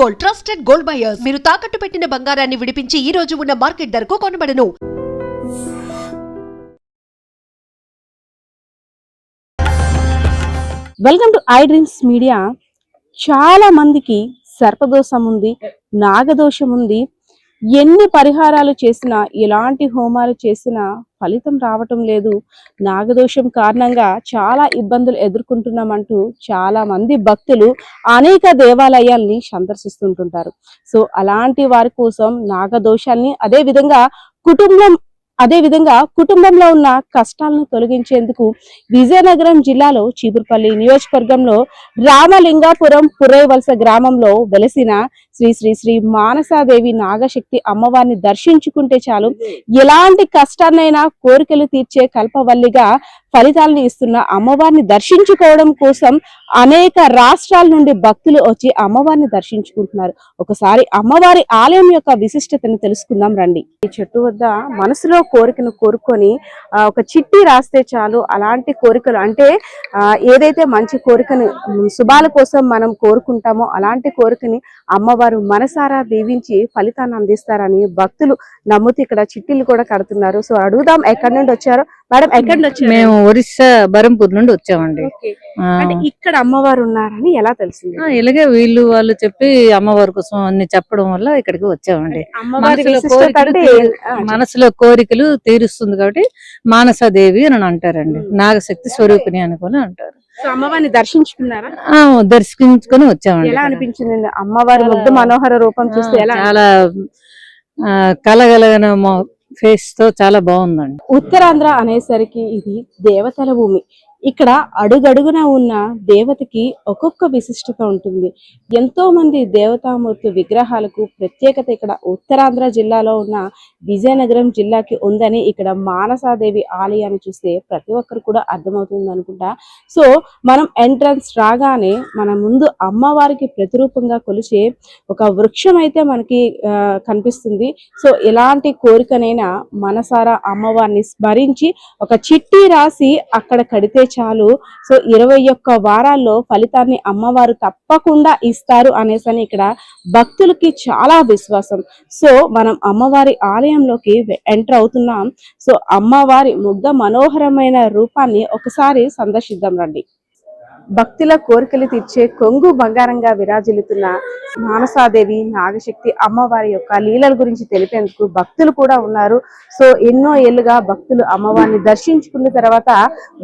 Gold trusted gold buyers మీరు తాకట్టు పెట్టిన బంగారాన్ని విడిపించి ఈ రోజు ఉన్న మార్కెట్ ధరకు కొనబడను. Welcome to I dreams media చాలా మందికి సర్పదోషం ఉంది నాగదోషం ఉంది ఎన్ని పరిహారాలు చేసినా ఎలాంటి హోమాలు చేసినా ఫలితం రావటం లేదు. నాగదోషం కారణంగా చాలా ఇబ్బందులు ఎదుర్కొంటున్నామంటూ చాలా మంది భక్తులు అనేక దేవాలయాల్ని సందర్శిస్తుంటుంటారు. సో అలాంటి వారి కోసం నాగదోషాన్ని అదే విధంగా కుటుంబం అదే విధంగా కుటుంబంలో ఉన్న కష్టాలను తొలగించేందుకు విజయనగరం జిల్లాలో చీపురుపల్లి నియోజకవర్గంలో రామలింగాపురం పురైవలస గ్రామంలో వెలసిన శ్రీ శ్రీ శ్రీ మానసాదేవి నాగశక్తి అమ్మవారిని దర్శించుకుంటే చాలు. ఎలాంటి కష్టాన్నైనా కోరికలు తీర్చే కల్పవల్లిగా ఫలితాలను ఇస్తున్న అమ్మవారిని దర్శించుకోవడం కోసం అనేక రాష్ట్రాల నుండి భక్తులు వచ్చి అమ్మవారిని దర్శించుకుంటున్నారు. ఒకసారి అమ్మవారి ఆలయం యొక్క విశిష్టతను తెలుసుకుందాం రండి. ఈ చెట్టు వద్ద మనసులో కోరికను కోరుకొని ఒక చిట్టి రాస్తే చాలు. అలాంటి కోరికలు అంటే ఆ, ఏదైతే మంచి కోరికను శుభాల కోసం మనం కోరుకుంటామో అలాంటి కోరికని అమ్మవారు మనసారా దీవించి ఫలితాన్ని అందిస్తారని భక్తులు నమ్ముతూ ఇక్కడ చిట్టీలు కూడా కడుతున్నారు. సో అడుగుదాం ఎక్కడి నుండి వచ్చారో మేడం ఎక్కడి మేము ఒరిస్సా బరంపూర్ నుండి వచ్చామండి. అంటే ఇక్కడ అమ్మవారు ఉన్నారని ఎలా తెలిసింది? ఇలాగే వీళ్ళు వాళ్ళు చెప్పి అమ్మవారి కోసం అన్ని చెప్పడం వల్ల ఇక్కడికి వచ్చామండి. అమ్మవారి మనసులో కోరికలు తీరుస్తుంది కాబట్టి మానసాదేవి అని అంటారండి. నాగశక్తి స్వరూపిణి అనుకొని అంటారు. అమ్మవారిని దర్శించుకున్నారా? దర్శించుకొని వచ్చామండి ఎలా. అనిపించింది? అమ్మవారి ముగ్ధ మనోహర రూపం చూస్తే చాలా కలగలగన ఫేస్తో చాలా బాగుందండి. ఉత్తరాంధ్ర అనేసరికి ఇది దేవతల భూమి. ఇక్కడ అడుగడుగున ఉన్న దేవతకి ఒక్కొక్క విశిష్టత ఉంటుంది. ఎంతో మంది దేవతామూర్తి విగ్రహాలకు ప్రత్యేకత ఇక్కడ ఉత్తరాంధ్ర జిల్లాలో ఉన్న విజయనగరం జిల్లాకి ఉందని ఇక్కడ మానసాదేవి ఆలయాన్ని చూస్తే ప్రతి ఒక్కరు కూడా అర్థమవుతుంది అనుకుంటా. సో మనం ఎంట్రన్స్ రాగానే మన ముందు అమ్మవారికి ప్రతిరూపంగా కొలిచే ఒక వృక్షం అయితే మనకి కనిపిస్తుంది. సో ఎలాంటి కోరికనైనా మనసారా అమ్మవారిని స్మరించి ఒక చిట్టి రాసి అక్కడ కడితే చాలు. సో ఇరవై ఒక్క వారాల్లో ఫలితాన్ని అమ్మవారు తప్పకుండా ఇస్తారు అనేసని ఇక్కడ భక్తులకి చాలా విశ్వాసం. సో మనం అమ్మవారి ఆలయంలోకి ఎంటర్ అవుతున్నాం. సో అమ్మవారి ముగ్ధ మనోహరమైన రూపాన్ని ఒకసారి సందర్శిద్దాం రండి. భక్తుల కోరికలు తీర్చే కొంగు బంగారంగా విరాజిల్లుతున్న మానసాదేవి నాగశక్తి అమ్మవారి యొక్క లీలల గురించి తెలిపేందుకు భక్తులు కూడా ఉన్నారు. సో ఎన్నో ఏళ్ళుగా భక్తులు అమ్మవారిని దర్శించుకున్న తర్వాత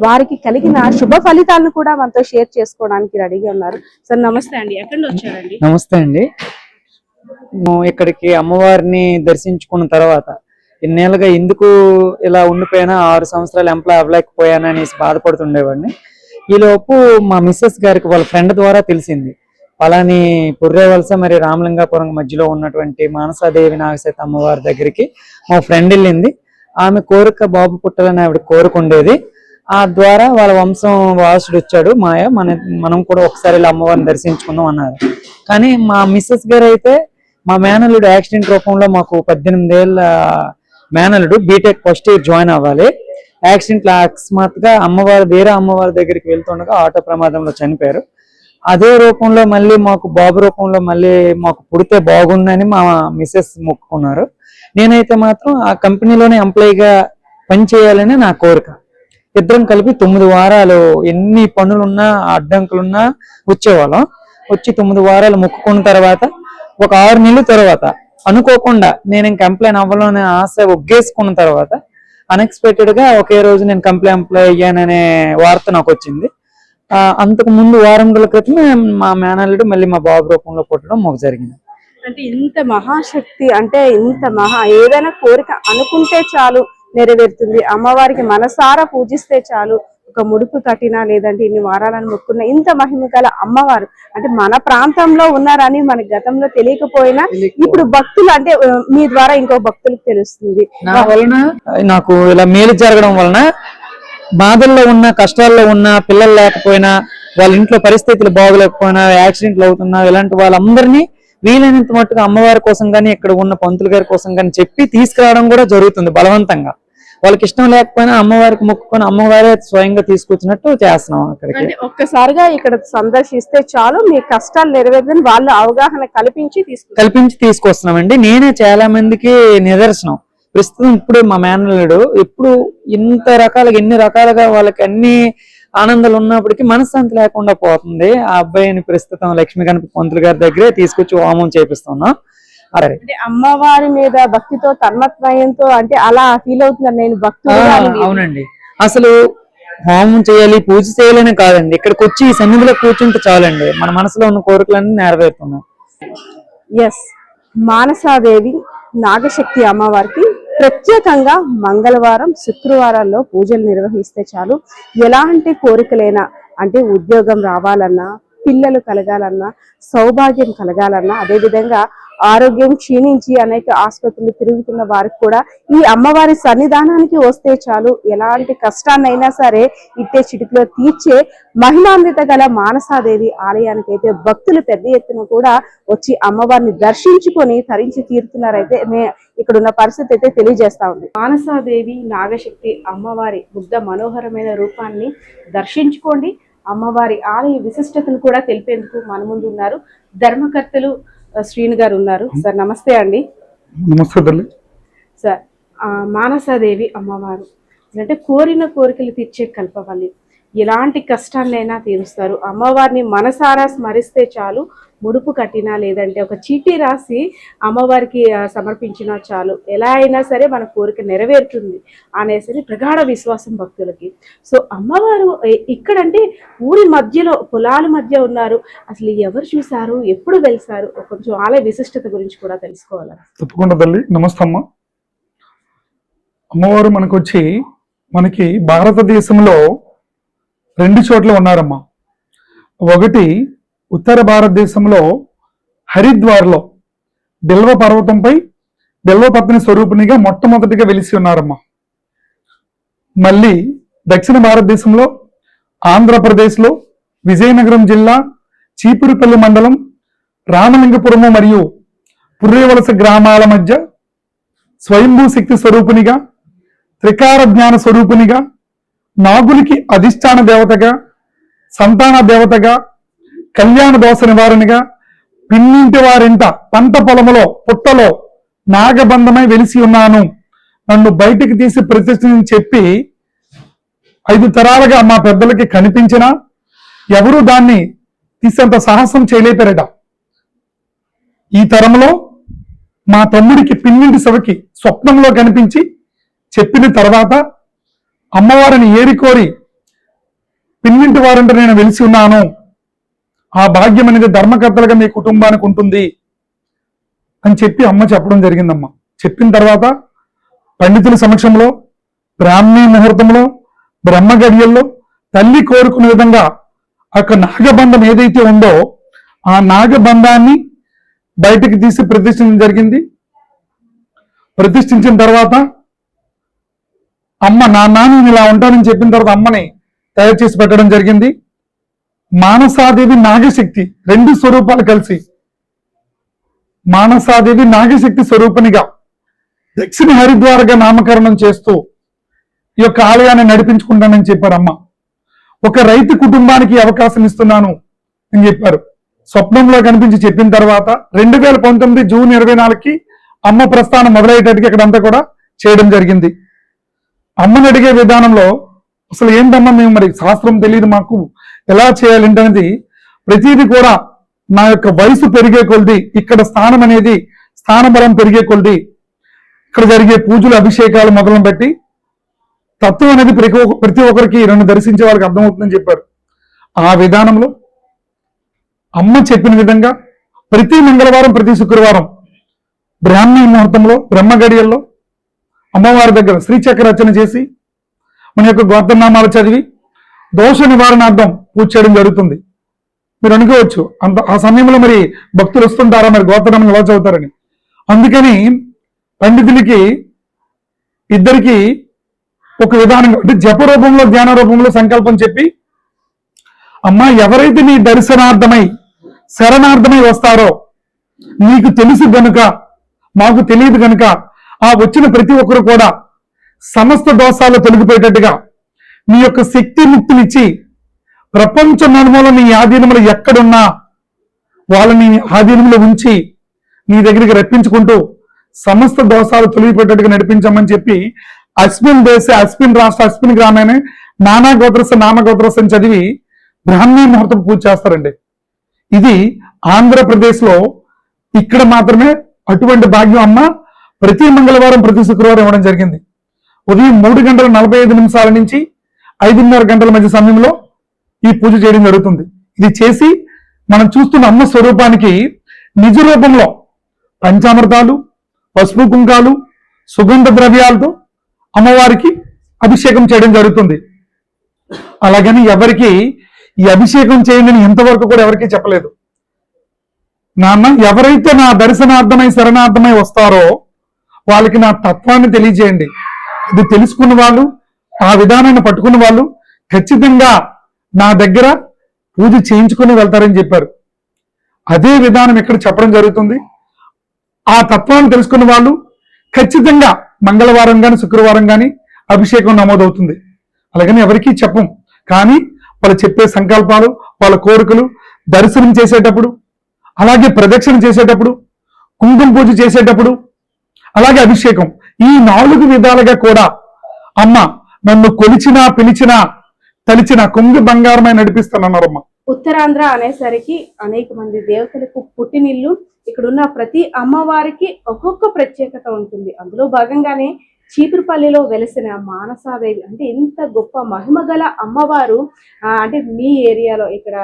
వారికి కలిగిన శుభ ఫలితాలను కూడా మనతో షేర్ చేసుకోవడానికి రెడీగా ఉన్నారు. సార్ నమస్తే అండి. ఎక్కడ వచ్చారండి? నమస్తే అండి. ఇక్కడికి అమ్మవారిని దర్శించుకున్న తర్వాత ఇన్నేళ్ళుగా ఎందుకు ఇలా ఉండిపోయినా ఆరు సంవత్సరాలు ఎంప్లాయ్ అవ్వలేకపోయాను అనేసి బాధపడుతుండేవాడిని. ఈలోపు మా మిస్సెస్ గారికి వాళ్ళ ఫ్రెండ్ ద్వారా తెలిసింది. పలాని పుర్రేవలస మరి రామలింగాపురం మధ్యలో ఉన్నటువంటి మానసాదేవి నాగసేత అమ్మవారి దగ్గరికి మా ఫ్రెండ్ వెళ్ళింది. ఆమె కోరిక బాబు పుట్టాలని ఆవిడ కోరుకుండేది. ఆ ద్వారా వాళ్ళ వంశం వాసుడు వచ్చాడు. మాయ మన మనం కూడా ఒకసారి ఇలా అమ్మవారిని దర్శించుకుందాం అన్నారు. కానీ మా మిస్సెస్ గారు అయితే మా మేనల్లుడు యాక్సిడెంట్ రూపంలో మాకు పద్దెనిమిది ఏళ్ళ మేనల్లుడు బీటెక్ ఫస్ట్ ఇయర్ జాయిన్ అవ్వాలి. యాక్సిడెంట్ అకస్మాత్తుగా అమ్మవారి వేరే అమ్మవారి దగ్గరికి వెళ్తుండగా ఆటో ప్రమాదంలో చనిపోయారు. అదే రూపంలో మళ్ళీ మాకు బాబు రూపంలో మళ్ళీ మాకు పుడితే బాగుందని మా మిస్సెస్ మొక్కుకున్నారు. నేనైతే మాత్రం ఆ కంపెనీలోనే ఎంప్లాయీగా పనిచేయాలని నా కోరిక. ఇద్దరం కలిపి తొమ్మిది వారాలు ఎన్ని పనులున్నా అడ్డంకులున్నా వచ్చేవాళ్ళం. వచ్చి తొమ్మిది వారాలు మొక్కుకున్న తర్వాత ఒక ఆరు నెలల తర్వాత అనుకోకుండా నేను ఇంక ఎంప్లాయ్ అవ్వాలనే ఆశ ఒగ్గేసుకున్న తర్వాత అన్ఎక్స్పెక్టెడ్గా ఒకే రోజు నేను కంప్లై ఎంప్లాయ్ అయ్యాననే వార్త నాకు వచ్చింది అంతకు ముందు వారం రోజుల క్రితమే మా మేనల్లుడు మళ్ళీ మా బాబు రూపంలో పుట్టడం మాకు జరిగింది. అంటే ఇంత మహాశక్తి అంటే ఇంత మహా ఏదైనా కోరిక అనుకుంటే చాలు నెరవేరుతుంది. అమ్మవారికి మనసారా పూజిస్తే చాలు ఒక ముడుపు కట్టినా లేదంటే ఇన్ని వారాలను మొక్కున్న ఇంత మహిమ గల అమ్మవారు. అంటే మన ప్రాంతంలో ఉన్నారని మన గతంలో తెలియకపోయినా ఇప్పుడు భక్తులు అంటే మీ ద్వారా ఇంకో భక్తులకు తెలుస్తుంది. వలన నాకు ఇలా మేలు జరగడం వలన బాధల్లో ఉన్న కష్టాల్లో ఉన్న పిల్లలు లేకపోయినా వాళ్ళ ఇంట్లో పరిస్థితులు బాగోలేకపోయినా యాక్సిడెంట్లు అవుతున్నా ఇలాంటి వాళ్ళందరినీ వీలైనంత మట్టుగా అమ్మవారి కోసం కానీ ఇక్కడ ఉన్న పంతులు గారి కోసం కానీ చెప్పి తీసుకురావడం కూడా జరుగుతుంది బలవంతంగా. వాళ్ళకి ఇష్టం లేకపోయినా అమ్మవారికి మొక్కుకొని అమ్మవారే స్వయంగా తీసుకొచ్చినట్టు చేస్తున్నాం అక్కడికి. ఒక్కసారిగా ఇక్కడ సందర్శిస్తే చాలు మీ కష్టాలు నెరవేరదని వాళ్ళు అవగాహన కల్పించి కల్పించి తీసుకొస్తున్నామండి. నేనే చాలా మందికి నిదర్శనం. ప్రస్తుతం ఇప్పుడు మా మేనల్లుడు ఎప్పుడు ఇంత రకాలుగా ఎన్ని రకాలుగా వాళ్ళకి అన్ని ఆనందాలు ఉన్నప్పటికీ మనశ్శాంతి లేకుండా పోతుంది. ఆ అబ్బాయిని ప్రస్తుతం లక్ష్మీ గణపతి పంతులు గారి దగ్గరే తీసుకొచ్చి హోమం చేపిస్తున్నాం. అంటే అమ్మవారి మీద భక్తితో తన్మత్మయంతో అంటే అలా ఫీల్ అవుతున్నారు నేను ఆ, భక్తుడు అవునండి. అసలు హోమం చేయాలి పూజ చేయాలని కాదండి. ఇక్కడికి వచ్చి ఈ సన్నిధిలో కూర్చుంటే చాలండి. మన మనసులో ఉన్న కోరికలన్నీ నెరవేరుతున్నాయి. ఎస్ మానసాదేవి నాగశక్తి అమ్మవారికి ప్రత్యేకంగా మంగళవారం శుక్రవారాల్లో పూజలు నిర్వహిస్తే చాలు. ఎలాంటి కోరికలైనా అంటే ఉద్యోగం రావాలన్నా పిల్లలు కలగాలన్నా సౌభాగ్యం కలగాలన్నా అదేవిధంగా ఆరోగ్యం క్షీణించి అనేక ఆసుపత్రులు తిరుగుతున్న వారికి కూడా ఈ అమ్మవారి సన్నిధానానికి వస్తే చాలు. ఎలాంటి కష్టాన్నైనా సరే ఇట్టే చిటికలో తీర్చే మహిమాన్విత గల మానసాదేవి ఆలయానికి అయితే భక్తులు పెద్ద ఎత్తున కూడా వచ్చి అమ్మవారిని దర్శించుకొని తరించి తీరుతున్నారైతే మే- ఇక్కడ ఉన్న పరిస్థితి అయితే తెలియజేస్తా ఉంది. మానసాదేవి నాగశక్తి అమ్మవారి బుద్ధ మనోహరమైన రూపాన్ని దర్శించుకోండి. అమ్మవారి ఆలయ విశిష్టతను కూడా తెలిపేందుకు మన ముందు ఉన్నారు. ధర్మకర్తలు శ్రీను గారు ఉన్నారు. సార్ నమస్తే అండి. నమస్తే తల్లి. సార్ ఆ, మానసాదేవి అమ్మవారు. అంటే కోరిన కోరికలు తీర్చే కల్పవల్లి. ఎలాంటి కష్టాన్నైనా తీరుస్తారు. అమ్మవారిని మనసారా స్మరిస్తే చాలు. ముడుపు కట్టినా లేదంటే ఒక చీటీ రాసి అమ్మవారికి సమర్పించినా చాలు. ఎలా అయినా సరే మన కోరిక నెరవేరుతుంది అనేసి ప్రగాఢ విశ్వాసం భక్తులకి. సో అమ్మవారు ఇక్కడంటే ఊరి మధ్యలో పొలాల మధ్య ఉన్నారు. అసలు ఎవరు చూశారు? ఎప్పుడు వెలిసారు? కొంచెం ఆలయ విశిష్టత గురించి కూడా తెలుసుకోవాలి? తప్పకుండా తల్లి. నమస్తే అమ్మ అమ్మవారు మనకు వచ్చి మనకి భారతదేశంలో రెండు చోట్ల ఉన్నారమ్మా. ఒకటి ఉత్తర భారతదేశంలో హరిద్వార్లో బిల్వ పర్వతంపై బిల్వపత్ని స్వరూపిణిగా మొట్టమొదటిగా వెలిసి ఉన్నారమ్మ. మళ్ళీ దక్షిణ భారతదేశంలో ఆంధ్రప్రదేశ్లో విజయనగరం జిల్లా చీపురుపల్లి మండలం రామలింగపురము మరియు పుర్రేవలస గ్రామాల మధ్య స్వయంభూ శక్తి స్వరూపునిగా త్రికార జ్ఞాన స్వరూపునిగా నాగులికి అధిష్టాన దేవతగా సంతాన దేవతగా కళ్యాణ దోష నివారణగా పిన్నింటి వారింట పంట పొలములో పుట్టలో నాగబంధమై వెలిసి ఉన్నాను. నన్ను బయటికి తీసి ప్రతిష్ఠని చెప్పి ఐదు తరాలుగా మా పెద్దలకి కనిపించిన ఎవరు దాన్ని తీసేంత సాహసం చేయలేపారట. ఈ తరంలో మా తమ్ముడికి పిన్నింటి సభకి స్వప్నంలో కనిపించి చెప్పిన తర్వాత అమ్మవారిని ఏరికోరి పిన్నింటి వారంటే నేను వెలిసి ఉన్నాను. ఆ భాగ్యం అనేది ధర్మకర్తలుగా మీ కుటుంబానికి ఉంటుంది అని చెప్పి అమ్మ చెప్పడం జరిగిందమ్మ. చెప్పిన తర్వాత పండితుల సమక్షంలో బ్రాహ్మీ ముహూర్తంలో బ్రహ్మ గడియల్లో తల్లి కోరుకునే విధంగా అక్కడ నాగబంధం ఏదైతే ఉందో ఆ నాగబంధాన్ని బయటికి తీసి ప్రతిష్ఠించడం జరిగింది. ప్రతిష్ఠించిన తర్వాత అమ్మ నా నాన్న ఇలా ఉంటానని చెప్పిన తర్వాత అమ్మని తయారు చేసి పెట్టడం జరిగింది. మానసాదేవి నాగశక్తి రెండు స్వరూపాలు కలిసి మానసాదేవి నాగశక్తి స్వరూపిణిగా దక్షిణ హరిద్వారగా నామకరణం చేస్తూ ఈ యొక్క ఆలయాన్ని నడిపించుకుంటానని చెప్పారు అమ్మ ఒక రైతు కుటుంబానికి అవకాశం ఇస్తున్నాను అని చెప్పారు. స్వప్నంలో కనిపించి చెప్పిన తర్వాత రెండు వేల పంతొమ్మిది జూన్ ఇరవై నాలుగుకి అమ్మ ప్రస్థానం మొదలయ్యేటట్టుగా ఇక్కడంతా కూడా చేయడం జరిగింది. అమ్మని అడిగే విధానంలో అసలు ఏంటమ్మా మేము మరి శాస్త్రం తెలియదు మాకు. ఎలా చేయాలంటనేది ప్రతిదీ కూడా నా యొక్క వయసు పెరిగే కొలది ఇక్కడ స్థానం అనేది స్థానబలం పెరిగే కొలది. ఇక్కడ జరిగే పూజలు అభిషేకాలు మొదలు బట్టి తత్వం అనేది ప్రతి ప్రతి ఒక్కరికి రెండు దర్శించే వాళ్ళకి అర్థమవుతుందని చెప్పారు. ఆ విధానంలో అమ్మ చెప్పిన విధంగా ప్రతి మంగళవారం ప్రతి శుక్రవారం బ్రాహ్మీ ముహూర్తంలో బ్రహ్మ గడియల్లో అమ్మవారి దగ్గర శ్రీచక్ర రచన చేసి మన యొక్క గోత్రనామాలు చదివి దోష నివారణార్థం పూజ చేయడం జరుగుతుంది. మీరు అనుకోవచ్చు అంత ఆ సమయంలో మరి భక్తులు వస్తుంటారా? మరి గోత్రనామం ఎలా చదువుతారని. అందుకని పండితులకి ఇద్దరికి ఒక విధానంగా అంటే జప రూపంలో ధ్యాన రూపంలో సంకల్పం చెప్పి అమ్మా ఎవరైతే నీ దర్శనార్థమై శరణార్థమై వస్తారో నీకు తెలుసు గనుక మాకు తెలియదు గనుక ఆ వచ్చిన ప్రతి ఒక్కరు కూడా సమస్త దోషాలు తొలగిపోయేటట్టుగా నీ యొక్క శక్తి ముక్తినిచ్చి ప్రపంచ నడుమలో నీ ఆధీనములు ఎక్కడున్నా వాళ్ళని ఆధీనంలో ఉంచి నీ దగ్గరికి రప్పించుకుంటూ సమస్త దోషాలు తొలగిపోయేటట్టుగా నడిపించమని చెప్పి అస్మిన్ దేశ అస్మిన్ రాష్ట్ర అస్మిన్ గ్రామాన్ని నానా గోత్రస్ నామ గోత్రస్ అని చదివి బ్రాహ్మీ ముహూర్తం పూజ చేస్తారండి. ఇది ఆంధ్రప్రదేశ్లో ఇక్కడ మాత్రమే అటువంటి భాగ్యం అమ్మ ప్రతి మంగళవారం ప్రతి శుక్రవారం ఇవ్వడం జరిగింది. ఉదయం మూడు గంటల నలభై ఐదు నిమిషాల నుంచి ఐదున్నర గంటల మధ్య సమయంలో ఈ పూజ చేయడం జరుగుతుంది. ఇది చేసి మనం చూస్తున్న అమ్మ స్వరూపానికి నిజ రూపంలో పంచామృతాలు పసుపు కుంకాలు సుగంధ ద్రవ్యాలతో అమ్మవారికి అభిషేకం చేయడం జరుగుతుంది. అలాగని ఎవరికి ఈ అభిషేకం చేయండి ఇంతవరకు కూడా ఎవరికీ చెప్పలేదు. నాన్న ఎవరైతే నా దర్శనార్థమై శరణార్థమై వస్తారో వాళ్ళకి నా తత్వాన్ని తెలియజేయండి. ఇది తెలుసుకున్న వాళ్ళు ఆ విధానాన్ని పట్టుకున్న వాళ్ళు ఖచ్చితంగా నా దగ్గర పూజ చేయించుకుని వెళ్తారని చెప్పారు. అదే విధానం ఇక్కడ చెప్పడం జరుగుతుంది. ఆ తత్వాన్ని తెలుసుకున్న వాళ్ళు ఖచ్చితంగా మంగళవారం కానీ శుక్రవారం కానీ అభిషేకం నమోదవుతుంది. అలాగని ఎవరికీ చెప్పం. కానీ వాళ్ళు చెప్పే సంకల్పాలు వాళ్ళ కోరికలు దర్శనం చేసేటప్పుడు అలాగే ప్రదక్షిణ చేసేటప్పుడు కుంకుమ పూజ చేసేటప్పుడు అలాగే అభిషేకం. ఈ నాలుగు విధాలుగా కూడా అమ్మ నన్ను కొలిచినా పిలిచినా తలిచిన కొంగు బంగారమై నడిపిస్తానన్నారమ్మ. ఉత్తరాంధ్ర అనేసరికి అనేక మంది దేవతలకు పుట్టినిల్లు. ఇక్కడ ఉన్న ప్రతి అమ్మవారికి ఒక్కొక్క ప్రత్యేకత ఉంటుంది. అందులో భాగంగానే చీపురుపల్లిలో వెలిసిన మానసాదేవి అంటే ఇంత గొప్ప మహిమ గల అమ్మవారు. అంటే మీ ఏరియాలో ఇక్కడ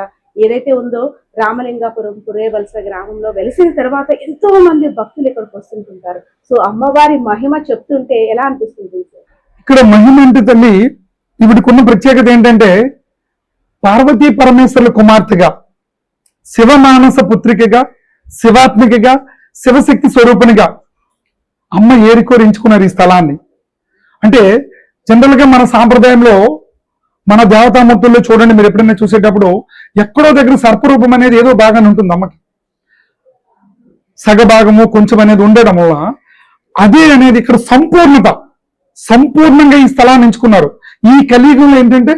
ఏదైతే ఉందో రామలింగాపురం పురేవలస గ్రామంలో వెలిసిన తర్వాత ఎంతో మంది భక్తులు ఇక్కడికి వస్తుంటుంటారు. సో అమ్మవారి మహిమ చెప్తుంటే ఎలా అనిపిస్తుంది సార్? ఇక్కడ మహిమంటి తల్లి ఇవిడికున్న ప్రత్యేకత ఏంటంటే పార్వతీ పరమేశ్వరుల కుమార్తెగా శివమానస పుత్రికగా శివాత్మికగా శివశక్తి స్వరూపునిగా అమ్మ ఏరికోరించుకున్నారు ఈ స్థలాన్ని. అంటే జనరల్గా మన సాంప్రదాయంలో మన దేవతామూర్తుల్లో చూడండి మీరు ఎప్పుడైనా చూసేటప్పుడు ఎక్కడో దగ్గర సర్పరూపం అనేది ఏదో బాగానే ఉంటుంది అమ్మకి. సగభాగము కొంచెం అనేది ఉండడం వల్ల అదే అనేది ఇక్కడ సంపూర్ణత. సంపూర్ణంగా ఈ స్థలాన్ని ఎంచుకున్నారు. ఈ కలియుగంలో ఏంటంటే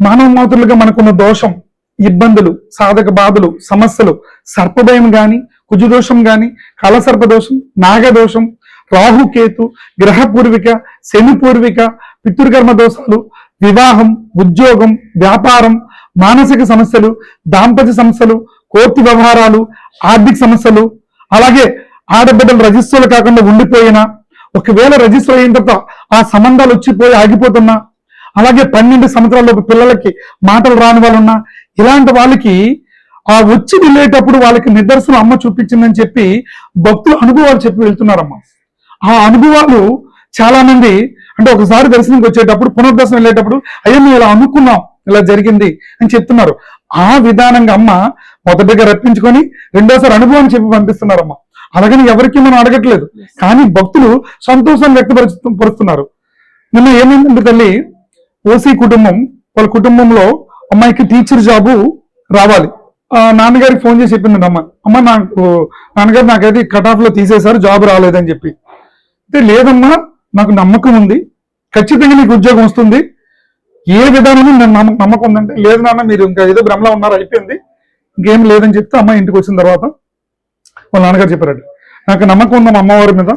మానవ మాతృలుగా మనకున్న దోషం ఇబ్బందులు సాధక బాధలు సమస్యలు సర్పభయం కానీ కుజుదోషం కానీ కలసర్ప దోషం నాగదోషం రాహుకేతు గ్రహ పూర్విక శని పూర్విక పితృకర్మ దోషాలు వివాహం ఉద్యోగం వ్యాపారం మానసిక సమస్యలు దాంపత్య సమస్యలు కోర్టు వ్యవహారాలు ఆర్థిక సమస్యలు అలాగే ఆడబిడ్డలు రజిస్టర్లు కాకుండా ఉండిపోయినా ఒకవేళ రిజిస్టర్ అయిన తర్వాత ఆ సంబంధాలు వచ్చిపోయి ఆగిపోతున్నా అలాగే పన్నెండు సంవత్సరాల పిల్లలకి మాటలు రాని వాళ్ళు ఉన్నా ఇలాంటి వాళ్ళకి ఆ వచ్చి వెళ్ళేటప్పుడు వాళ్ళకి నిదర్శనం అమ్మ చూపించిందని చెప్పి భక్తులు అనుభవాలు చెప్పి వెళ్తున్నారమ్మ. ఆ అనుభవాలు చాలా మంది అంటే ఒకసారి దర్శనంకి వచ్చేటప్పుడు పునర్దర్శనం వెళ్ళేటప్పుడు అయ్యో మేము ఇలా అనుకున్నాం ఇలా జరిగింది అని చెప్తున్నారు. ఆ విధానంగా అమ్మ మొదటిగా రప్పించుకొని రెండోసారి అనుభవం చెప్పి పంపిస్తున్నారమ్మ. అలాగని ఎవరికి మనం అడగట్లేదు. కానీ భక్తులు సంతోషం వ్యక్తపరుస్తు పరుస్తున్నారు. నిన్న ఏమైందంటే తల్లి ఓసీ కుటుంబం వాళ్ళ కుటుంబంలో అమ్మాయికి టీచర్ జాబు రావాలి. ఆ నాన్నగారికి ఫోన్ చేసి చెప్పిందండి అమ్మ అమ్మ నాకు నాన్నగారు నాకైతే కట్ ఆఫ్లో తీసేశారు జాబ్ రాలేదని చెప్పి. అయితే లేదమ్మా నాకు నమ్మకం ఉంది. ఖచ్చితంగా నీకు ఉద్యోగం వస్తుంది. ఏ నేను నమ్మ- నమ్మకం ఉందంటే లేదు నాన్న మీరు ఇంకా ఏదో భ్రమలో ఉన్నారు అయిపోయింది. ఇంకేం లేదని చెప్తే అమ్మ ఇంటికి వచ్చిన తర్వాత వాళ్ళ నాన్నగారు చెప్పారట నాకు నమ్మకం ఉంది మా అమ్మవారి మీద.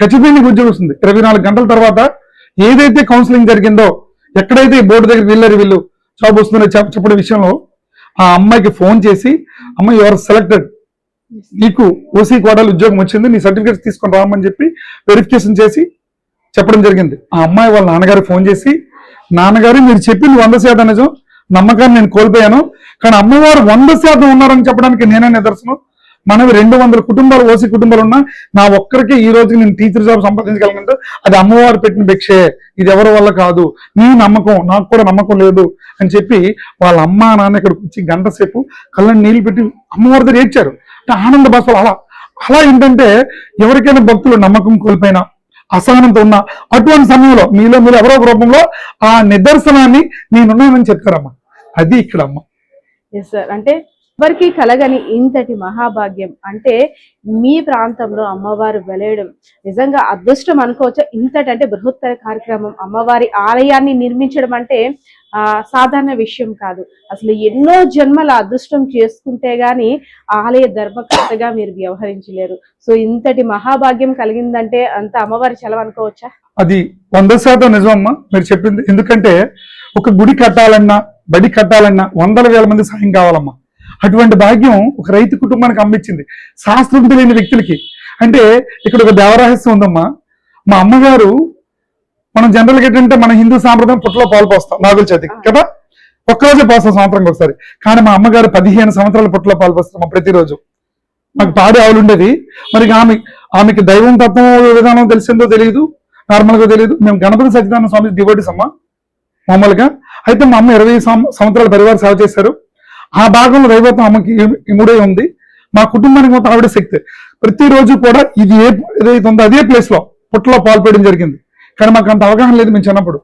ఖచ్చితంగా నీకు ఉద్యోగం వస్తుంది. ఇరవై నాలుగు గంటల తర్వాత ఏదైతే కౌన్సిలింగ్ జరిగిందో ఎక్కడైతే బోర్డు దగ్గర వెళ్ళారు వీళ్ళు జాబ్ వస్తుందో చెప్పడం విషయంలో ఆ అమ్మాయికి ఫోన్ చేసి అమ్మ యువర్ సెలెక్టెడ్ నీకు ఓసీ కోడలు ఉద్యోగం వచ్చింది. నీ సర్టిఫికేట్స్ తీసుకొని రామని చెప్పి వెరిఫికేషన్ చేసి చెప్పడం జరిగింది. ఆ అమ్మాయి వాళ్ళ నాన్నగారు ఫోన్ చేసి నాన్నగారు మీరు చెప్పింది వంద శాతం నిజం. నమ్మకాన్ని నేను కోల్పోయాను. కానీ అమ్మవారు వంద శాతం ఉన్నారని చెప్పడానికి నేనే నిదర్శనం. మనవి రెండు వందల కుటుంబాలు ఓసీ కుటుంబాలు ఉన్నా నా ఒక్కరికి ఈ రోజు నేను టీచర్ జాబ్ సంపాదించగలిగినంటే అది అమ్మవారు పెట్టిన భిక్షే. ఇది ఎవరి వల్ల కాదు. నీ నమ్మకం నాకు కూడా నమ్మకం లేదు అని చెప్పి వాళ్ళ అమ్మ నాన్న ఇక్కడికి వచ్చి గంట సేపు కళ్ళని నీళ్ళు పెట్టి అమ్మవారి దగ్గర ఏడ్చారు. అంటే ఆనంద భాషలు అలా అలా ఏంటంటే ఎవరికైనా భక్తులు నమ్మకం కోల్పోయినా అసహనంతో ఉన్నా అటువంటి సమయంలో మీలో మీరు ఎవరో ఒక రూపంలో ఆ నిదర్శనాన్ని నేనున్నానని చెప్తారమ్మా. అది ఇక్కడ అమ్మ. ఎస్ సార్ అంటే ఎవరికి కలగని ఇంతటి మహాభాగ్యం. అంటే మీ ప్రాంతంలో అమ్మవారు వెలయడం నిజంగా అదృష్టం అనుకోవచ్చు? ఇంతటి అంటే బృహత్తర కార్యక్రమం అమ్మవారి ఆలయాన్ని నిర్మించడం అంటే ఆ సాధారణ విషయం కాదు. అసలు ఎన్నో జన్మల అదృష్టం చేసుకుంటే గాని ఆలయ ధర్మకర్తగా మీరు వ్యవహరించలేరు. సో ఇంతటి మహాభాగ్యం కలిగిందంటే అంత అమ్మవారి చలవ అనుకోవచ్చా? అది వంద శాతం నిజమమ్మా మీరు చెప్పింది. ఎందుకంటే ఒక గుడి కట్టాలన్నా బడి కట్టాలన్నా వందల వేల మంది సాయం కావాలమ్మా. అటువంటి భాగ్యం ఒక రైతు కుటుంబానికి అమ్మిచ్చింది. శాస్త్రం తెలియని వ్యక్తులకి. అంటే ఇక్కడ ఒక దేవరహస్యం ఉందమ్మా. మా అమ్మగారు మనం జనరల్గా ఏంటంటే మన హిందూ సాంప్రదాయం పుట్టలో పాలు పోస్తాం నాగుల చతికి కదా? ఒక్కరోజే పోస్తాం సంవత్సరంకి ఒకసారి. కానీ మా అమ్మగారు పదిహేను సంవత్సరాల పుట్టలో పాలు పోస్తాం ప్రతిరోజు. మాకు పాడి ఆవులు ఉండేది మరి ఆమె ఆమెకి దైవం తత్వం విధానం తెలిసిందో తెలియదు నార్మల్గా తెలియదు మేము గణపతి సత్యనారాయణ స్వామి డివోటీస్ అమ్మ. మామూలుగా. అయితే మా అమ్మ ఇరవై సంవత్సరాల పరివార సేవ చేశారు. ఆ భాగంలో దైవత్వం అమ్మకి ఇమ్- ఇముడే ఉంది. మా కుటుంబానికి మొత్తం ఆవిడ శక్తి. ప్రతిరోజు కూడా ఇది ఏ ఏదైతే ఉందో అదే ప్లేస్లో పుట్టలో పాల్పడడం జరిగింది. కానీ మాకు అంత అవగాహన లేదు మేము చిన్నప్పుడు.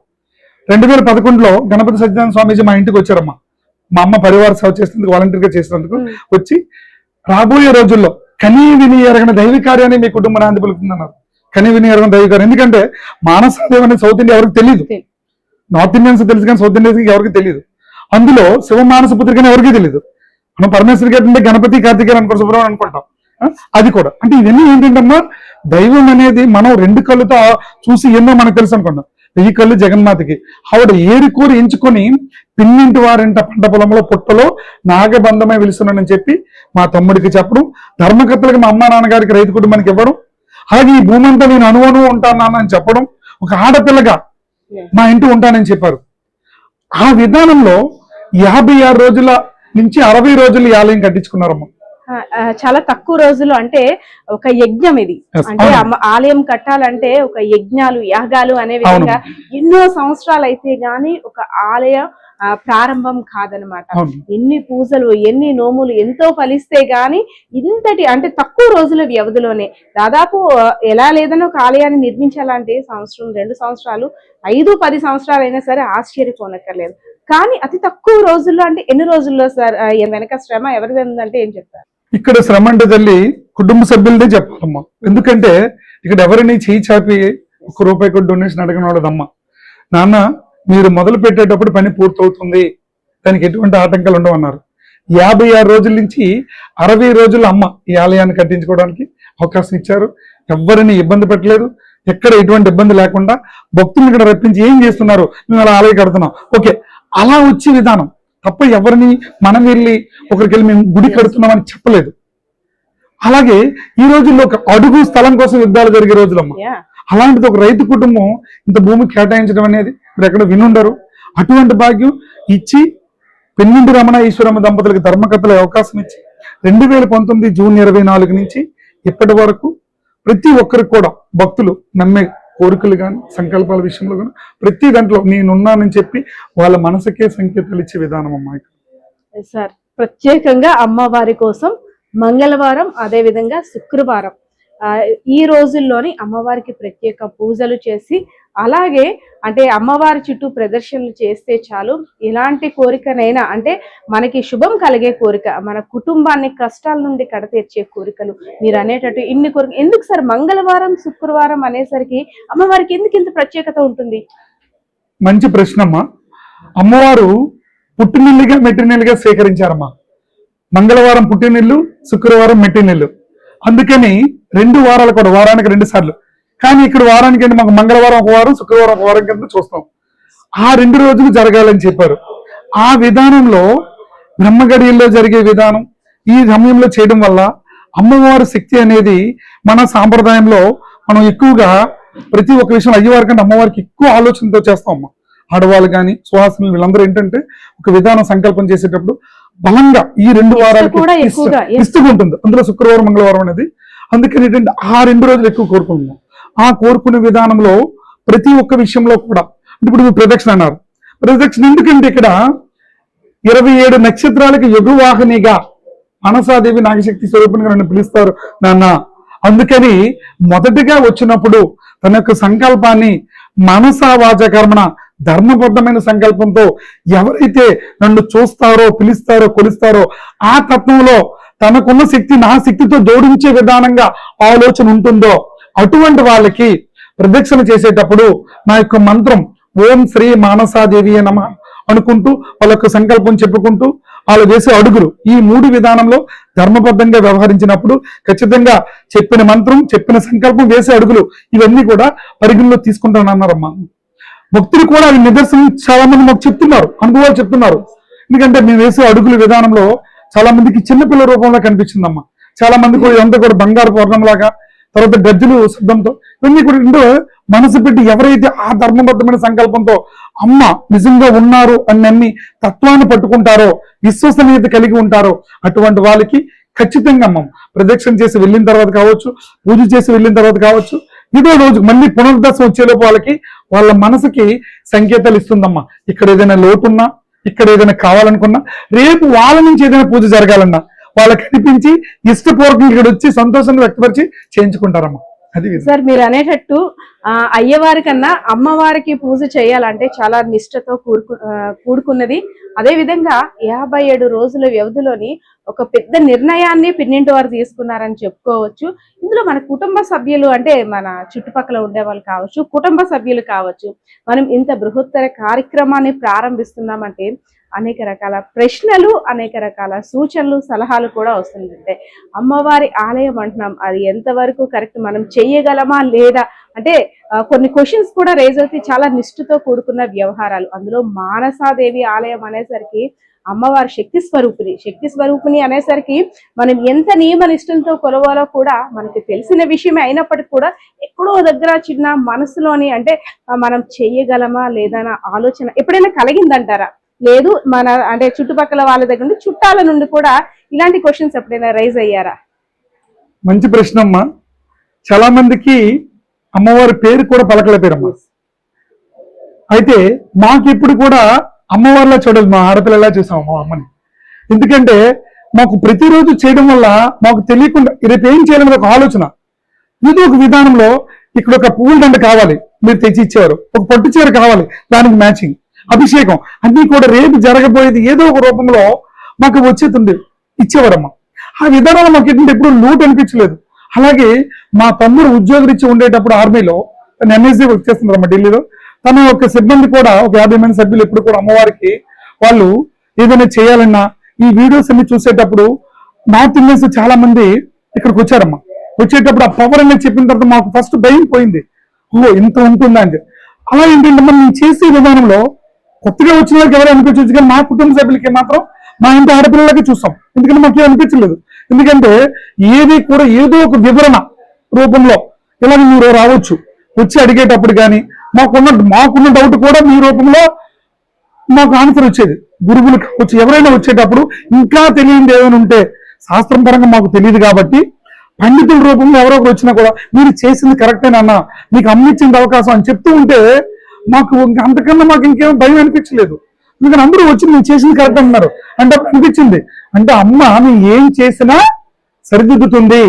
రెండు వేల పదకొండులో గణపతి సత్యనారాయణ స్వామీజీ మా ఇంటికి వచ్చారమ్మా. మా అమ్మ పరివార సేవ చేసినందుకు వాలంటీర్గా చేసినందుకు వచ్చి రాబోయే రోజుల్లో కనీ విని ఎరగని దైవ కార్యాన్ని మీ కుటుంబ నాంది పలుకుతుందన్నారు. కనీ విని ఎరగని దైవ కార్యం. ఎందుకంటే మానసదేవ్ అనేది సౌత్ ఇండియా ఎవరికి తెలియదు. నార్త్ ఇండియన్స్ తెలుసు కానీ సౌత్ ఇండియన్స్ ఎవరికి తెలియదు అందులో శివ మానస పుత్రికని ఎవరికి తెలియదు మనం పరమేశ్వరి గారి అంటే గణపతి కార్తికేయ అనుకో సుబ్రహ్మణ్యం అనుకుంటాం? అది కూడా. అంటే ఇవన్నీ ఏంటంటమ్మా దైవం అనేది మనం రెండు కళ్ళుతో చూసి ఎన్నో మనకు తెలుసు అనుకుంటాం వెయ్యి కళ్ళు జగన్మాతకి. ఆవిడ ఏరుకోరి ఎంచుకొని పిన్నింటి వారింట పంట పొలంలో పుట్టలో నాగబంధమై వెలుస్తున్నానని చెప్పి మా తమ్ముడికి చెప్పడం ధర్మకర్తలకు మా అమ్మ నాన్నగారికి రైతు కుటుంబానికి ఇవ్వడం అలాగే ఈ భూమి అంతా నేను అనువను ఉంటాను అని చెప్పడం ఒక ఆడపిల్లగా మా ఇంటి ఉంటానని చెప్పారు. ఆ విధానంలో యాభై ఆరు రోజుల నుంచి అరవై రోజులు ఈ ఆలయం కట్టించుకున్నారమ్మా. చాలా తక్కువ రోజులు అంటే ఒక యజ్ఞం ఇది. అంటే ఆలయం కట్టాలంటే ఒక యజ్ఞాలు యాగాలు అనే విధంగా ఎన్నో సంవత్సరాలు అయితే గాని ఒక ఆలయ ప్రారంభం కాదనమాట. ఎన్ని పూజలు ఎన్ని నోములు ఎంతో ఫలిస్తే గాని ఇంతటి అంటే తక్కువ రోజుల వ్యవధిలోనే దాదాపు ఎలా లేదని ఒక ఆలయాన్ని నిర్మించాలంటే సంవత్సరం రెండు సంవత్సరాలు ఐదు పది సంవత్సరాలు అయినా సరే ఆశ్చర్యపోనక్కర్లేదు. కానీ అతి తక్కువ రోజుల్లో అంటే ఎన్ని రోజుల్లో సార్ వెనక శ్రమ? ఎవరిది ఉందంటే ఏం చెప్తారు? ఇక్కడ శ్రమ అంటే తల్లి కుటుంబ సభ్యులదే చెప్పాలమ్మా. ఎందుకంటే ఇక్కడ ఎవరిని చేయి చాపి ఒక రూపాయి కూడా డొనేషన్ అడగని వాళ్ళదమ్మా. నాన్న మీరు మొదలు పెట్టేటప్పుడు పని పూర్తవుతుంది. దానికి ఎటువంటి ఆటంకాలు ఉండవన్నారు. యాభై ఆరు రోజుల నుంచి అరవై రోజులు అమ్మ ఈ ఆలయాన్ని కట్టించుకోవడానికి అవకాశం ఇచ్చారు. ఎవరిని ఇబ్బంది పెట్టలేదు. ఎక్కడ ఎటువంటి ఇబ్బంది లేకుండా భక్తులను ఇక్కడ రప్పించి ఏం చేస్తున్నారు? మేము అలా ఆలయం కడుతున్నాం. ఓకే అలా వచ్చే విధానం తప్ప ఎవరిని మనం వెళ్ళి ఒకరికి వెళ్ళి మేము గుడి కడుతున్నామని చెప్పలేదు. అలాగే ఈ రోజుల్లో ఒక అడుగు స్థలం కోసం యుద్ధాలు జరిగే రోజులమ్మ. అలాంటిది ఒక రైతు కుటుంబం ఇంత భూమి కేటాయించడం అనేది మీరు ఎక్కడ వినుండరు. అటువంటి భాగ్యం ఇచ్చి పెన్నింటి రమణ ఈశ్వరమ్మ దంపతులకు ధర్మకథల అవకాశం ఇచ్చి రెండు వేల పంతొమ్మిది జూన్ ఇరవై నాలుగు నుంచి ఇప్పటి వరకు ప్రతి ఒక్కరికి కూడా భక్తులు నమ్మే కోరికలు కానీ సంకల్పాల విషయంలో కానీ ప్రతి దాంట్లో నేనున్నానని చెప్పి వాళ్ళ మనసుకే సంకేతాలు ఇచ్చే విధానం అమ్మా సార్ ప్రత్యేకంగా అమ్మవారి కోసం మంగళవారం అదే విధంగా శుక్రవారం ఈ రోజుల్లోని అమ్మవారికి ప్రత్యేక పూజలు చేసి అలాగే అంటే అమ్మవారి చుట్టూ ప్రదర్శనలు చేస్తే చాలు. ఎలాంటి కోరికనైనా అంటే మనకి శుభం కలిగే కోరిక మన కుటుంబాన్ని కష్టాల నుండి కడతీర్చే కోరికలు మీరు అనేటట్టు ఇన్ని కోరిక ఎందుకు సార్ మంగళవారం శుక్రవారం అనేసరికి అమ్మవారికి ఎందుకు ఇంత ప్రత్యేకత ఉంటుంది? మంచి ప్రశ్నమ్మా. అమ్మవారు పుట్టినిల్లుగా మెట్టినిల్లుగా సేకరించారమ్మా. మంగళవారం పుట్టినిల్లు శుక్రవారం మెట్టినిల్లు. అందుకని రెండు వారాలు కూడా వారానికి రెండు సార్లు. కానీ ఇక్కడ వారానికి అంటే మాకు మంగళవారం ఒక వారం శుక్రవారం ఒక వారం కింద చూస్తాం. ఆ రెండు రోజులు జరగాలని చెప్పారు. ఆ విధానంలో బ్రహ్మగడియల్లో జరిగే విధానం ఈ సమయంలో చేయడం వల్ల అమ్మవారి శక్తి అనేది మన సాంప్రదాయంలో మనం ఎక్కువగా ప్రతి ఒక్క విషయం అయ్యేవారి కంటే అమ్మవారికి ఎక్కువ ఆలోచనతో చేస్తాం అమ్మ. ఆడవాళ్ళు కానీ సుహాసనులు వీళ్ళందరూ ఏంటంటే ఒక విధానం సంకల్పం చేసేటప్పుడు బలంగా ఈ రెండు వారాలకి ఉంటుంది అందులో శుక్రవారం మంగళవారం అనేది. అందుకని ఏంటంటే ఆ రెండు రోజులు ఎక్కువ కోరుకుంటున్నాం ఆ కోరుకునే విధానంలో ప్రతి ఒక్క విషయంలో కూడా ఇప్పుడు మీరు ప్రదక్షిణ అన్నారు. ప్రదక్షిణ ఎందుకంటే ఇక్కడ ఇరవై ఏడు నక్షత్రాలకి యుగవాహినిగా మనసాదేవి నాగశక్తి స్వరూపంగా నన్ను పిలుస్తారు నాన్న. అందుకని మొదటిగా వచ్చినప్పుడు తన యొక్క సంకల్పాన్ని మనసా వాచ కర్మణ ధర్మబద్ధమైన సంకల్పంతో ఎవరైతే నన్ను చూస్తారో పిలుస్తారో కొలుస్తారో ఆ తత్వంలో తనకున్న శక్తి నా శక్తితో జోడించే విధానంగా ఆలోచన ఉంటుందో అటువంటి వాళ్ళకి ప్రదక్షిణ చేసేటప్పుడు నా యొక్క మంత్రం ఓం శ్రీ మానసాదేవి నమ అనుకుంటూ వాళ్ళ యొక్క సంకల్పం చెప్పుకుంటూ వాళ్ళు వేసే అడుగులు ఈ మూడు విధానంలో ధర్మబద్ధంగా వ్యవహరించినప్పుడు ఖచ్చితంగా చెప్పిన మంత్రం చెప్పిన సంకల్పం వేసే అడుగులు ఇవన్నీ కూడా పరిగణలో తీసుకుంటానన్నారమ్మా. భక్తులు కూడా అవి నిదర్శనం చాలా మంది మాకు చెప్తున్నారు అనుభవాలు చెప్తున్నారు. ఎందుకంటే మేము వేసే అడుగుల విధానంలో చాలా మందికి చిన్నపిల్ల రూపంలో కనిపించిందమ్మా. చాలా మంది కూడా ఇదంతా కూడా బంగారు పూర్ణంలాగా తర్వాత గజ్జలు శబ్దంతో ఇవన్నీ కూడా మనసు పెట్టి ఎవరైతే ఆ ధర్మబద్ధమైన సంకల్పంతో అమ్మ నిజంగా ఉన్నారు అని నమ్మి తత్వాన్ని పట్టుకుంటారో విశ్వసనీయత కలిగి ఉంటారో అటువంటి వాళ్ళకి ఖచ్చితంగా అమ్మ ప్రదక్షిణ చేసి వెళ్ళిన తర్వాత కావచ్చు పూజ చేసి వెళ్ళిన తర్వాత కావచ్చు ఇదే రోజు మళ్ళీ పునర్దశ వచ్చేలోపు వాళ్ళకి వాళ్ళ మనసుకి సంకేతాలు ఇస్తుందమ్మా. ఇక్కడ ఏదైనా లోటున్నా ఇక్కడ ఏదైనా కావాలనుకున్నా రేపు వాళ్ళ నుంచి ఏదైనా పూజ జరగాలన్నా వాళ్ళకి అనిపించి ఇష్టపూర్వకంగా ఇక్కడ వచ్చి సంతోషాన్ని వ్యక్తపరిచి చేయించుకుంటారమ్మా. సార్ మీరు అనేటట్టు ఆ, అయ్యవారి కన్నా అమ్మవారికి పూజ చేయాలంటే చాలా నిష్ఠతో కూడుకు కూడుకున్నది. అదే విధంగా యాభై ఏడు రోజుల వ్యవధిలోని ఒక పెద్ద నిర్ణయాన్ని పిన్నింటి వారు తీసుకున్నారని చెప్పుకోవచ్చు. ఇందులో మన కుటుంబ సభ్యులు అంటే మన చుట్టుపక్కల ఉండే వాళ్ళు కావచ్చు కుటుంబ సభ్యులు కావచ్చు. మనం ఇంత బృహత్తర కార్యక్రమాన్ని ప్రారంభిస్తున్నామంటే అనేక రకాల ప్రశ్నలు అనేక రకాల సూచనలు సలహాలు కూడా వస్తుంటాయి అమ్మవారి ఆలయం అంటున్నాం అది ఎంతవరకు కరెక్ట్ మనం చెయ్యగలమా లేదా? అంటే కొన్ని క్వశ్చన్స్ కూడా రేజ్ అవుతాయి చాలా నిష్ఠతో కూడుకున్న వ్యవహారాలు. అందులో మానసాదేవి ఆలయం అనేసరికి అమ్మవారి శక్తి స్వరూపిణి. శక్తి స్వరూపిణి అనేసరికి మనం ఎంత నియమ నిష్ఠలతో కొలవాలో కూడా మనకి తెలిసిన విషయమే అయినప్పటికీ కూడా ఎక్కడో దగ్గర చిన్న మనసులోని అంటే మనం చెయ్యగలమా లేదా ఆలోచన ఎప్పుడైనా కలిగిందంటారా? లేదు మన అంటే చుట్టుపక్కల వాళ్ళ దగ్గర నుండి చుట్టాల నుండి కూడా ఇలాంటి క్వశ్చన్స్ ఎప్పుడైనా రైజ్ అయ్యారా? మంచి ప్రశ్న అమ్మా. చాలా మందికి అమ్మవారి పేరు కూడా పలకలేపారమ్మా అయితే మాకు ఇప్పుడు కూడా అమ్మవారిలా చూడదు మా ఆడపిల్లలా చూసాం మా అమ్మని. ఎందుకంటే మాకు ప్రతిరోజు చేయడం వల్ల మాకు తెలియకుండా రేపు ఏం చేయాలని ఒక ఆలోచన. ఇది ఒక విధానంలో ఇక్కడ ఒక పూల దండ కావాలి. మీరు తెచ్చి ఇచ్చేవారు. ఒక పట్టు చీర కావాలి. దానికి మ్యాచింగ్ అభిషేకం. అన్ని కూడా రేపు జరగబోయేది ఏదో ఒక రూపంలో మాకు వచ్చేతుంది ఇచ్చేవారమ్మా. ఆ విధానంలో మాకు ఎప్పుడు లోటు అనిపించలేదు. అలాగే మా తమ్ముడు ఉద్యోగరీత్యా ఉండేటప్పుడు ఆర్మీలో తను ఎంఎస్సీ వర్క్ చేస్తున్నారమ్మా ఢిల్లీలో. తన యొక్క సిబ్బంది కూడా ఒక యాభై మంది సభ్యులు ఎప్పుడు కూడా అమ్మవారికి వాళ్ళు ఏదైనా చేయాలన్నా ఈ వీడియోస్ అన్ని చూసేటప్పుడు నార్త్ ఇండియన్స్ చాలా మంది ఇక్కడికి వచ్చారమ్మా. వచ్చేటప్పుడు ఆ పవర్ అనేది చెప్పిన తర్వాత మాకు ఫస్ట్ భయం పోయింది. ఓ ఇంత ఉంటుందా అని అలా ఏంటంటే మనం చేసే విధానంలో కొత్తగా వచ్చిన వాళ్ళకి ఎవరు అనిపించవచ్చు కానీ మా కుటుంబ సభ్యులకి మాత్రం మా ఇంటి ఆడపిల్లలకి చూస్తాం. ఎందుకంటే మాకు ఏం అనిపించలేదు. ఎందుకంటే ఏది కూడా ఏదో ఒక వివరణ రూపంలో ఇలా మీరు రావచ్చు. వచ్చి అడిగేటప్పుడు కానీ మాకున్న మాకున్న డౌట్ కూడా మీ రూపంలో మాకు ఆన్సర్ వచ్చేది. గురువులు వచ్చి ఎవరైనా వచ్చేటప్పుడు ఇంకా తెలియనిది ఏమైనా ఉంటే శాస్త్రం పరంగా మాకు తెలియదు కాబట్టి పండితుల రూపంలో ఎవరో ఒకరు వచ్చినా కూడా మీరు చేసింది కరెక్టేనన్నా మీకు అమ్మిచ్చింది అవకాశం అని చెప్తూ ఉంటే మాకు ఇంకా అంతకన్నా మాకు ఇంకేం భయం అనిపించలేదు. ఎందుకంటే అందరూ వచ్చి నేను చేసింది కరెక్ట్ అన్నారు అంటే అనిపించింది. అంటే అమ్మ నేను ఏం చేసినా సరిదిద్దుతుంది.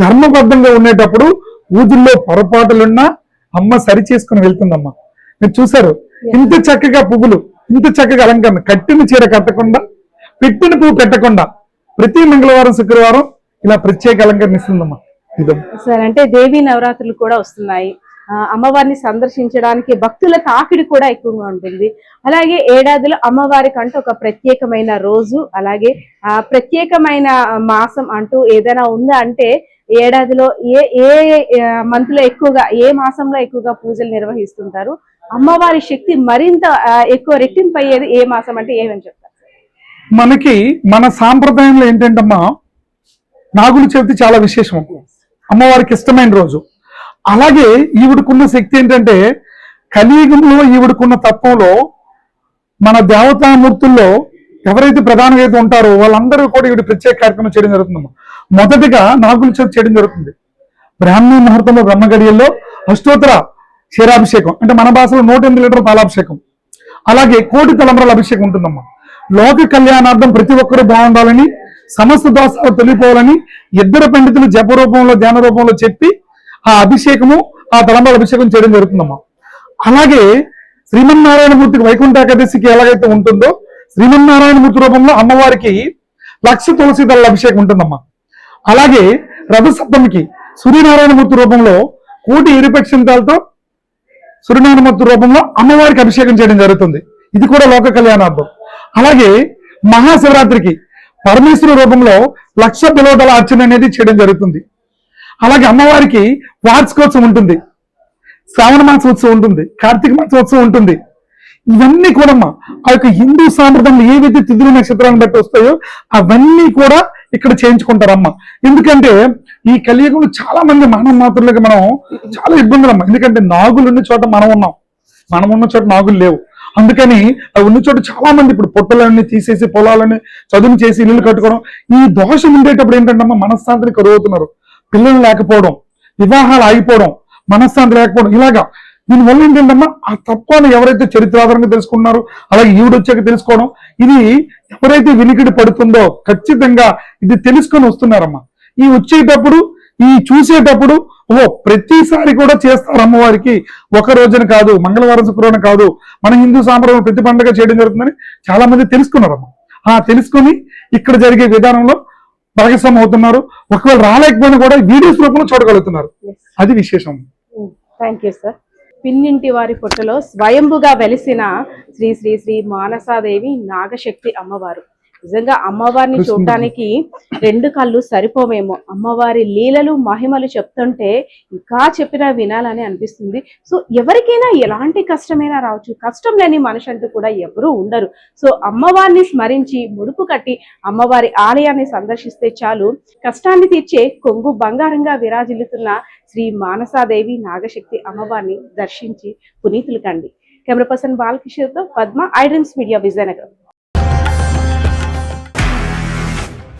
ధర్మబద్ధంగా ఉండేటప్పుడు పూజల్లో పొరపాటులున్నా అమ్మ సరి చేసుకుని వెళ్తుందమ్మా. మీరు చూసారు ఇంత చక్కగా పువ్వులు ఇంత చక్కగా అలంకరణ కట్టిన చీర కట్టకుండా పెట్టిన పువ్వు పెట్టకుండా ప్రతి మంగళవారం శుక్రవారం ఇలా ప్రత్యేక అలంకరణ ఇస్తుందమ్మా. సార్ అంటే దేవీ నవరాత్రులు కూడా వస్తున్నాయి. అమ్మవారిని సందర్శించడానికి భక్తుల తాకిడి కూడా ఎక్కువగా ఉంటుంది. అలాగే ఏడాదిలో అమ్మవారికి అంటూ ఒక ప్రత్యేకమైన రోజు అలాగే ఆ ప్రత్యేకమైన మాసం అంటూ ఏదైనా ఉందా అంటే ఏడాదిలో ఏ ఏ మంత్లో ఎక్కువగా ఏ మాసంలో ఎక్కువగా పూజలు నిర్వహిస్తుంటారు? అమ్మవారి శక్తి మరింత ఎక్కువ రెట్టింపు అయ్యేది ఏ మాసం అంటే ఏమని చెప్తారు? మనకి మన సాంప్రదాయంలో ఏంటంటమ్మా నాగుల చవితి చాలా విశేషం. అమ్మవారికి ఇష్టమైన రోజు. అలాగే ఈవిడకున్న శక్తి ఏంటంటే కలియుగంలో ఈవిడకున్న తత్వంలో మన దేవతామూర్తుల్లో ఎవరైతే ప్రధానంగా అయితే ఉంటారో వాళ్ళందరూ కూడా ఈవిడ ప్రత్యేక కార్యక్రమం చేయడం జరుగుతుంది. మొదటిగా నాగుల చవితి చేయడం జరుగుతుంది. బ్రాహ్మీ ముహూర్తంలో బ్రహ్మగడియల్లో అష్టోత్తర క్షీరాభిషేకం అంటే మన భాషలో నూట ఎనిమిది లీటర్ పాలాభిషేకం. అలాగే కోటి తలంబరాల అభిషేకం ఉంటుందమ్మా. లోక కళ్యాణార్థం ప్రతి ఒక్కరూ బాగుండాలని సమస్త దోషాలు తొలిపోవాలని ఇద్దరు పండితులు జప రూపంలో ధ్యాన రూపంలో చెప్పి ఆ అభిషేకము ఆ తలంబాల అభిషేకం చేయడం జరుగుతుందమ్మా. అలాగే శ్రీమన్నారాయణమూర్తికి వైకుంఠ ఏకాదశికి ఎలాగైతే ఉంటుందో శ్రీమన్నారాయణమూర్తి రూపంలో అమ్మవారికి లక్ష తులసి దళ అభిషేకం ఉంటుందమ్మా. అలాగే రథసప్తమికి సూర్యనారాయణమూర్తి రూపంలో కోటి ఇరుపక్షంతాలతో సూర్యనారాయణమూర్తి రూపంలో అమ్మవారికి అభిషేకం చేయడం జరుగుతుంది. ఇది కూడా లోక కళ్యాణార్థం. అలాగే మహాశివరాత్రికి పరమేశ్వర రూపంలో లక్ష బిలోదల అర్చన అనేది చేయడం జరుగుతుంది. అలాగే అమ్మవారికి వార్షికోత్సవం ఉంటుంది. శ్రావణ మాసోత్సవం ఉంటుంది. కార్తీక మాసోత్సవం ఉంటుంది. ఇవన్నీ కూడా ఆ యొక్క హిందూ సాంప్రదాయంలో ఏవైతే తిథులు నక్షత్రాలను బట్టి వస్తాయో అవన్నీ కూడా ఇక్కడ చేయించుకుంటారమ్మ. ఎందుకంటే ఈ కలియుగంలో చాలా మంది మానవ మాతృలకు మనం చాలా ఇబ్బందులు అమ్మ ఎందుకంటే నాగులు ఉన్న చోట మనం ఉన్నాం. మనం ఉన్న చోట నాగులు లేవు. అందుకని అవి ఉన్న చోట చాలా మంది ఇప్పుడు పొట్టలన్నీ తీసేసి పొలాలని చదువు చేసి ఇల్లు కట్టుకోవడం ఈ దోషం ఉండేటప్పుడు ఏంటంటే అమ్మ మనశ్శాంతిని కరువుతున్నారు పిల్లలు లేకపోవడం వివాహాలు ఆగిపోవడం మనశ్శాంతి లేకపోవడం ఇలాగా. దీనివల్ల ఏంటంటమ్మా ఆ తత్వాన్ని ఎవరైతే చరిత్రాధారంగా తెలుసుకున్నారో అలాగే ఈవిడ వచ్చాక తెలుసుకోవడం ఇది ఎవరైతే వినికిడి పడుతుందో ఖచ్చితంగా ఇది తెలుసుకొని వస్తున్నారమ్మా. ఈ వచ్చేటప్పుడు ఈ చూసేటప్పుడు ఓ ప్రతిసారి కూడా చేస్తారు అమ్మవారికి ఒక రోజున కాదు మంగళవారం శుక్రవారం కాదు మన హిందూ సాంప్రదాయం ప్రతి పండుగ చేయడం జరుగుతుందని చాలా మంది తెలుసుకున్నారమ్మా. ఆ తెలుసుకొని ఇక్కడ జరిగే విధానంలో భాగస్వామి అవుతున్నారు. ఒకవేళ రాలేకపోయినా కూడా వీడియోస్ రూపంలో చూడగలుగుతున్నారు. అది విశేషం. థ్యాంక్ యూ సార్ పిన్నింటి వారి పుట్టలో స్వయంభుగా వెలిసిన శ్రీ శ్రీ శ్రీ మానసాదేవి నాగశక్తి అమ్మవారు. నిజంగా అమ్మవారిని. చూడటానికి రెండు కళ్ళు సరిపోమేమో. అమ్మవారి లీలలు మహిమలు చెప్తుంటే ఇంకా చెప్పినా వినాలని అనిపిస్తుంది. సో ఎవరికైనా ఎలాంటి కష్టమైనా రావచ్చు. కష్టం లేని మనిషి అంటూ కూడా ఎవరూ ఉండరు. సో అమ్మవారిని స్మరించి ముడుపు కట్టి అమ్మవారి ఆలయాన్ని సందర్శిస్తే చాలు. కష్టాన్ని తీర్చే కొంగు బంగారంగా విరాజిల్లుతున్న శ్రీ మానసాదేవి నాగశక్తి అమ్మవారిని దర్శించి పునీతులు కండి. కెమెరా పర్సన్ బాలకిషోర్తో పద్మ ఐడ్రీమ్స్ మీడియా విజయనగరం.